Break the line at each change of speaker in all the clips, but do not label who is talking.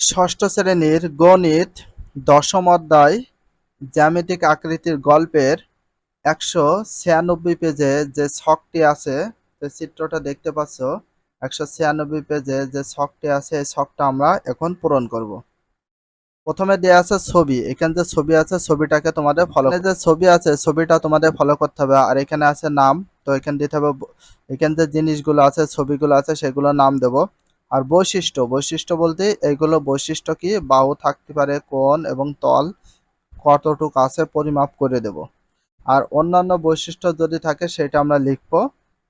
ষষ্ঠ শ্রেণির গণিত দশম অধ্যায় জ্যামিতিক আকৃতির গল্পের একশো ছিয়ানব্বই পেজে যে ছকটি আছে, যে চিত্রটা দেখতে পাচ্ছ, একশো ছিয়ানব্বই পেজে যে ছকটি আছে, এই ছকটা আমরা এখন পূরণ করব। প্রথমে দেওয়া আছে ছবি। এখানে যে ছবি আছে, ছবিটাকে তোমাদের ফলো যে ছবি আছে, ছবিটা তোমাদের ফলো করতে হবে। আর এখানে আছে নাম, তো এখানে দিতে হবে এখানে যে জিনিসগুলো আছে, ছবিগুলো আছে, সেগুলোর নাম দেব। আর বৈশিষ্ট্য বৈশিষ্ট্য বলতে এইগুলো বৈশিষ্ট্য কি? বাহু থাকতে পারে কোণ এবং তল কতটুক আছে পরিমাপ করে দেব। আর অন্যান্য বৈশিষ্ট্য যদি থাকে সেটা আমরা লিখব।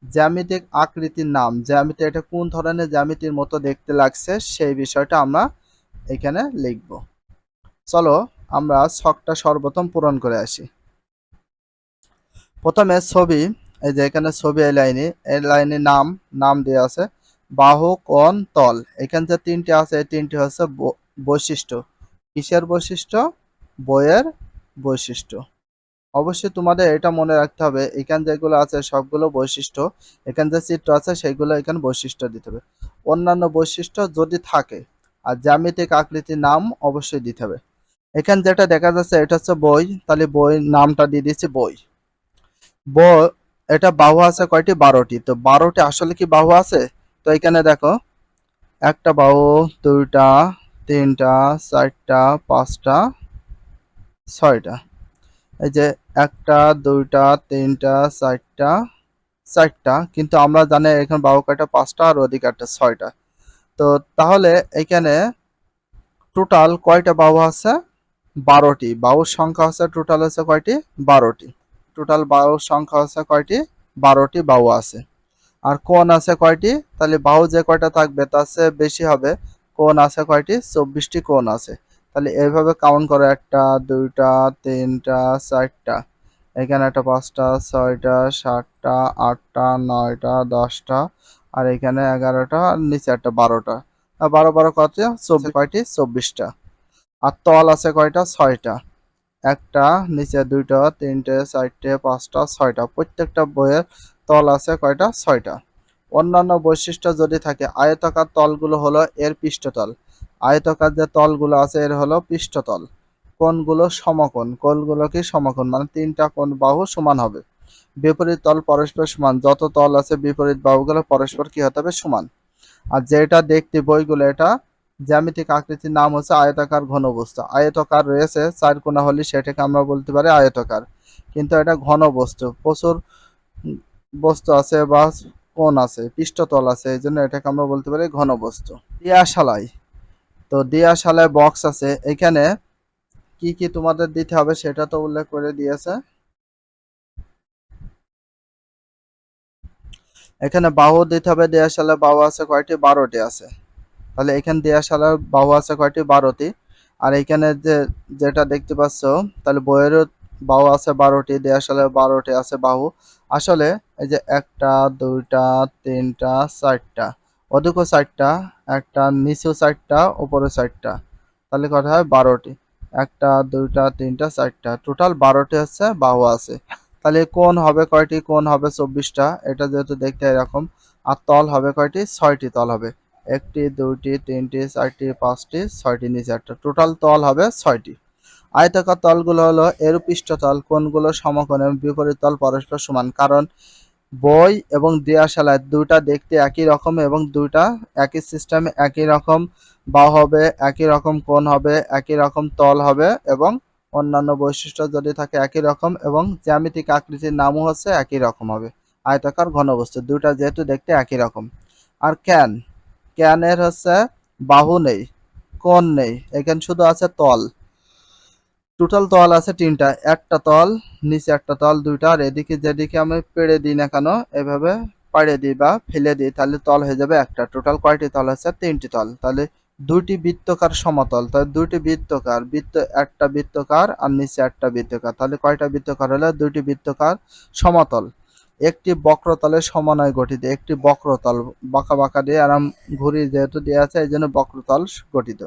জ্যামিতিক আকৃতির নাম, জ্যামিতি, এটা কোন ধরনের জ্যামিতির মতো দেখতে লাগছে সেই বিষয়টা আমরা এখানে লিখব। চলো আমরা ছকটা সর্বপ্রথম পূরণ করে আসি। প্রথমে ছবি, এই যে এখানে ছবি, এই লাইনে এই লাইনে নাম নাম দেওয়া আছে। বাহু কোণ তল। এখান যে তিনটে আছে তিনটে হচ্ছে ব- বৈশিষ্ট্য। কিসের বৈশিষ্ট্য? বইয়ের বৈশিষ্ট্য। অবশ্যই তোমাদের এটা মনে রাখতে হবে, এখানে যেগুলো আছে সবগুলো বৈশিষ্ট্য, এখানে যে চিত্র আছে সেগুলো এখানে বৈশিষ্ট্য দিতে হবে। অন্যান্য বৈশিষ্ট্য যদি থাকে, আর জ্যামিতিক আকৃতির নাম অবশ্যই দিতে হবে। এখানে যেটা দেখা যাচ্ছে, এটা হচ্ছে বই, তাহলে বই নামটা দিয়ে দিচ্ছি বই। বই এটা বাহু আছে কয়টি? বারোটি। তো বারোটি আসলে কি বাহু আছে? তো এখানে দেখো, একটা বাহু দুইটা, তিনটা, চারটা, পাঁচটা, ছয়টা। এই যে একটা, দুইটা, তিনটা, চারটা চারটা, কিন্তু আমরা জানি এখানে বাহু কয়টা, পাঁচটা আর অধিকারটা ছয়টা। তো তাহলে এখানে টোটাল কয়টা বাহু আছে? বারোটি। বাহুর সংখ্যা আছে টোটাল আছে কয়টি? বারোটি। টোটাল বাহুর সংখ্যা আছে কয়টি? বারোটি বাহু আছে। আর কোন আছে কয়টি? তাহলে বাহু যে কয়টা থাকবে তার চেয়ে বেশি হবে। কোন আছে কয়টি? চব্বিশটি কোন আছে। তাহলে এইভাবে কাউন্ট করো একটা দুইটা তিনটা চারটা। এখানে একটা পাঁচটা ছয়টা সাতটা আটটা নয়টা দশটা আর এখানে এগারোটা আর নিচে একটা বারোটা। বারো বারো কত? চব্বিশ। কয়টি? চব্বিশটা। আর তল আছে কয়টা? ছয়টা। একটা নিচে দুইটা তিনটে চারটে পাঁচটা ছয়টা। প্রত্যেকটা বইয়ের তল আছে কয়টা? ছয়টা। অন্যান্য বৈশিষ্ট্য যদি থাকে, আয়তাকার তলগুলো হলো এর পৃষ্ঠতল। আয়তাকার যে তলগুলো আছে, এর হলো পৃষ্ঠতল। কোণগুলো সমকোণ। কোণগুলো কি সমকোণ? মানে তিনটা কোণ বাহু সমান হবে। বিপরীত তল পরস্পর সমান। যত তল আছে বিপরীত বাহুগুলো পরস্পর কি হতে হবে? সমান। আর যেটা দেখতে বইগুলো, এটা জ্যামিতিক আকৃতির নাম হচ্ছে আয়তাকার ঘনবস্তু। আয়তাকার রয়েছে, চার কোণা হলে সেটাকে আমরা বলতে পারি আয়তাকার। কিন্তু এটা ঘনবস্তু। প্রচুর বস্তু আছে বা কোণ আছে, পৃষ্ঠতল আছে, এই জন্য এটাকে আমরা বলতে পারি ঘন ঘনবস্তু। দিয়াশালাই। তো দিয়াশালায় বক্স আছে। এখানে কি কি তোমাদের দিতে হবে সেটা তো উল্লেখ করে দিয়েছে। এখানে বাহু দিতে হবে দেয়াশালায় বাহু আছে কয়টি? বারোটি আছে। তাহলে এখানে দেয়াশালার বাহু আছে কয়টি? বারোটি। আর এখানে যে, যেটা দেখতে পাচ্ছ, তাহলে বইয়েরও বাহু আছে বারোটি দেয়াশালায় বারোটি আছে বাহু। আসলে এই যে একটা, দুইটা, তিনটা, চারটা। অধিকও চারটা, একটা নিচেও চারটা উপরে চারটা। তাহলে কথা হয় বারোটি। একটা, দুইটা, তিনটা, চারটা। টোটাল বারোটি হচ্ছে বাহু আছে। তাহলে কোন হবে কয়টি? কোন হবে চব্বিশটা। এটা যেহেতু দেখতে এরকম, আর তল হবে কয়টি? ছয়টি তল হবে। একটি, দুইটি, তিনটি, চারটি, পাঁচটি, ছয়টি, নিচে একটা। টোটাল তল হবে ছয়টি। আয়তাকার তলগুলো হলো এর পৃষ্ঠতল। সমকোণ এবং বিপরীত তল পরস্পর সমান। কারণ বই এবং দেয়াশালায় দুইটা দেখতে একই রকম এবং দুইটা একই সিস্টেমে একই রকম বা হবে, একই রকম কোণ হবে, একই রকম তল হবে এবং অন্যান্য বৈশিষ্ট্য যদি থাকে একই রকম এবং জ্যামিতিক আকৃতির নামও হচ্ছে একই রকম হবে। আয়তাকার ঘনবস্তু, দুইটা যেহেতু দেখতে একই রকম। আর ক্যান, ক্যানের হচ্ছে বাহু নেই, কোণ নেই, এখানে শুধু আছে তল। টোটাল তল আছে তিনটা। একটা তল, নিচে একটা তল, দুইটা, আর এদিকে যেদিকে আমি পেড়ে দিই না কেন, এভাবে পাড়ে দিই বা ফেলে দিই, তাহলে তল হয়ে যাবে একটা। টোটাল কয়টি তল আছে? তিনটি তল। তাহলে দুইটি বৃত্তকার সমতল। তাহলে দুইটি বৃত্তকার, বৃত্ত একটা বৃত্তকার আর নিচে একটা বৃত্তকার। তাহলে কয়টা বৃত্তকার হলে? দুইটি বৃত্তকার সমতল। একটি বক্রতলের সমন্বয় গঠিত, একটি বক্রতল। বাঁকা বাঁকা দিয়ে আরাম ঘুরি যেহেতু দেওয়া আছে এই জন্য বক্রতল গঠিত।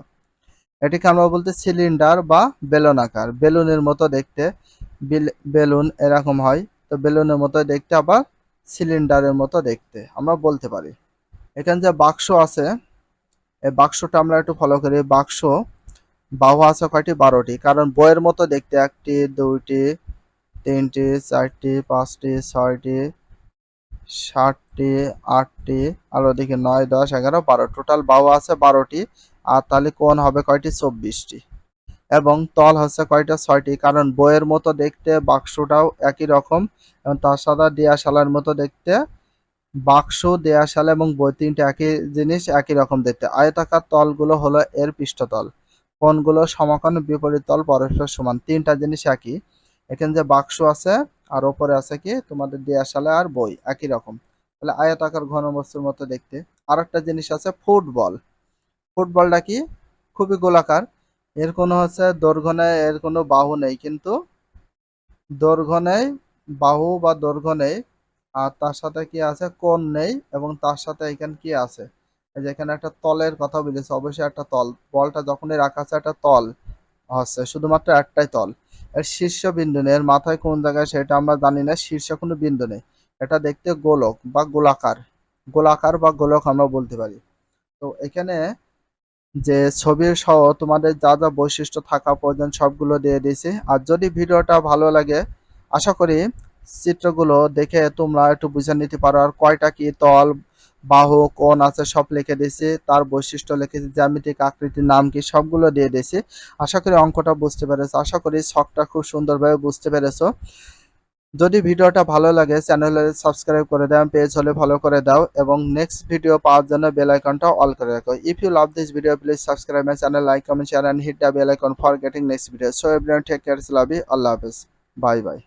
এটিকে আমরা বলতে সিলিন্ডার বা বেলুনাকার বেলুনের মতো দেখতে বেলুন এরকম হয়। তো বেলুনের মতো দেখতে আবার সিলিন্ডারের মতো দেখতে। আমরা বলতে পারি। এখানে যে বাক্স আছে, এই বাক্সটা আমরা একটু ফলো করি। বাক্স, বাহু আছে কয়টি? বারোটি। কারণ বইয়ের মতো দেখতে একটি, দুইটি, তিনটি, চারটি, পাঁচটি, ছয়টি, সাতটি, আটটি আলো দিকে নয়, দশ, এগারো, বারো। টোটাল বাহু আছে বারোটি। আর তাহলে কোন হবে কয়টি? চব্বিশটি। এবং তল হচ্ছে কয়টা? ছয়টি। কারণ বইয়ের মতো দেখতে বাক্সটাও একই রকম এবং তার সাথে দেয়াশালার মতো দেখতে বাক্স, দেয়াশাল এবং বই তিনটে একই জিনিস, একই রকম দেখতে। আয়তাকার তলগুলো হলো এর পৃষ্ঠতল। কোনগুলো সমাকোণ, বিপরীত তল, পরস্পর সমান। তিনটা জিনিস একই। এখানে যে বাক্স আছে আর ওপরে আছে কি? তোমাদের দেয়াশালে আর বই একই রকম। তাহলে আয়তাকার ঘনবস্তুর মতো দেখতে। আর একটা জিনিস আছে ফুটবল। ফুটবলটা কি? খুবই গোলাকার। এর কোনো হচ্ছে দৈর্ঘ্য নেই, এর কোনো বাহু নেই, কিন্তু দৈর্ঘ্য নেই, বাহু বা দৈর্ঘ্য নেই। আর তার সাথে কি আছে? কোণ নেই এবং তার সাথে এখানে কি আছে? এই যে এখানে একটা তলের কথা বলেছে, অবশ্যই একটা তল। বলটা যখনই রাখা আছে, একটা তল হচ্ছে, শুধুমাত্র একটাই তল। এর শীর্ষ বিন্দু নেই, এর মাথায় কোন জায়গায় সেটা আমরা জানি না, শীর্ষ কোনো বিন্দু নেই। এটা দেখতে গোলক বা গোলাকার। গোলাকার বা গোলক আমরা বলতে পারি। তো এখানে যে ছবির সহ তোমাদের যা যা বৈশিষ্ট্য থাকা প্রয়োজন সবগুলো দিয়ে দিয়েছি। আর যদি ভিডিওটা ভালো লাগে, আশা করি চিত্রগুলো দেখে তোমরা একটু বুঝে নিতে পারো। আর কয়টা কি তল, বাহু কোন আছে সব লিখে দিয়েছি। তার বৈশিষ্ট্য লিখেছি জ্যামিতিক আকৃতির নাম কি সবগুলো দিয়ে দিয়েছি। আশা করি অঙ্কটা বুঝতে পেরেছ। আশা করি শখটা খুব সুন্দরভাবে বুঝতে পেরেছ। যদি ভিডিওটা ভালো লাগে, চ্যানেলে সাবস্ক্রাইব করে দাও পেজ হলে ফলো করে দাও এবং নেক্সট ভিডিও পাওয়ার জন্য বেল আইকনটা অল করে রাখো। If you love this video please subscribe my channel like comment share and hit the bell icon for getting next video so everyone take care love you আল্লাহ হাফেজ bye by